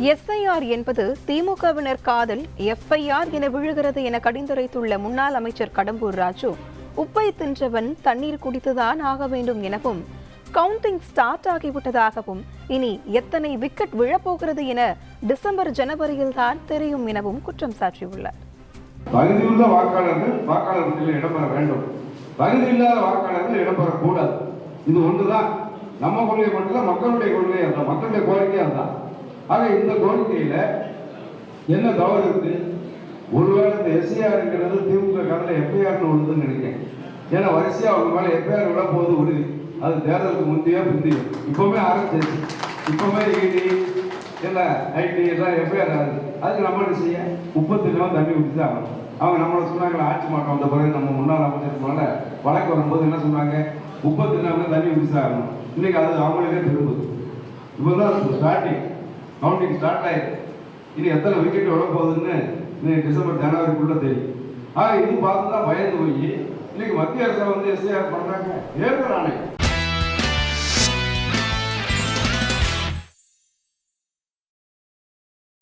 SIR என்பது திமுகவினர் காதல் எஃப்ஐஆர் என விழுகிறது என கடிந்துரைத்துள்ள முன்னாள் அமைச்சர் கடம்பூர் ராஜு உப்பை தின்றவன் தண்ணீர் குடித்துதான் ஆக வேண்டும் எனவும் கவுண்டிங் ஸ்டார்ட் ஆகிவிட்டதாகவும் இனி எத்தனை விக்கெட் விழப்போகிறது என டிசம்பர் ஜனவரியில் தான் தெரியும் எனவும் குற்றம் சாட்டியுள்ளார் தகுதியுள்ள வாக்காளர்கள் வாக்காளர் பட்டியலில் இடம்பெற வேண்டும். தகுதி இல்லாத வாக்காளர்கள் இடம்பெறக்கூடாது. இது ஒன்றுதான். நம்ம கொள்கை மட்டும் மக்களுடைய கொள்கை அதுதான் மக்களுடைய கோரிக்கை அதுதான். ஆக இந்த கோரிக்கையில என்ன தவறு இருக்கு? ஒருவேளை இந்த எஸ்சிஆர்ங்கிறது திமுக கடல எஃப்ஐஆர்னு விழுதுன்னு நினைக்கிறேன். ஏன்னா வரிசையா அவங்க மேல எஃப்ஐஆர் விட போகுது உறுதி அது தேர்தலுக்கு முந்தைய பிந்தைய. இப்பவுமே ஆரம்பிச்சிருச்சு இப்பவுமே இடி இல்ல ஐடி எல்லாம் எஃப்ஐஆர் ஆகுது. அதுக்கு நம்ம என்ன செய்ய? முப்பத்தி நாள் தண்ணி ஊற்றி தான் ஆகணும். அவங்க நம்மளை சொன்னாங்களே ஆட்சி மாற்றம் வந்த பிறகு நம்ம முன்னாள் அமைச்சர் மேல வழக்கு வரும்போது என்ன சொன்னாங்க? முப்பத்தி நாள் தண்ணி ஊற்றி தான் ஆகணும். இன்னைக்கு அது அவங்களுக்கே திரும்புது இப்போ தான் ஸ்டார்டிங் கவுண்டிங் ஸ்டார்ட் ஆயிருக்கு இனி எத்தனை விக்கெட் விட போகுதுன்னு இன்னைக்கு டிசம்பர் ஜனவரிக்குள்ள தெரியும். ஆக இது பார்த்து தான் பயந்து போய் இன்னைக்கு மத்திய அரசை வந்து எஸ்ஐஆர் பண்றாங்க. தேர்தல் ஆணையம்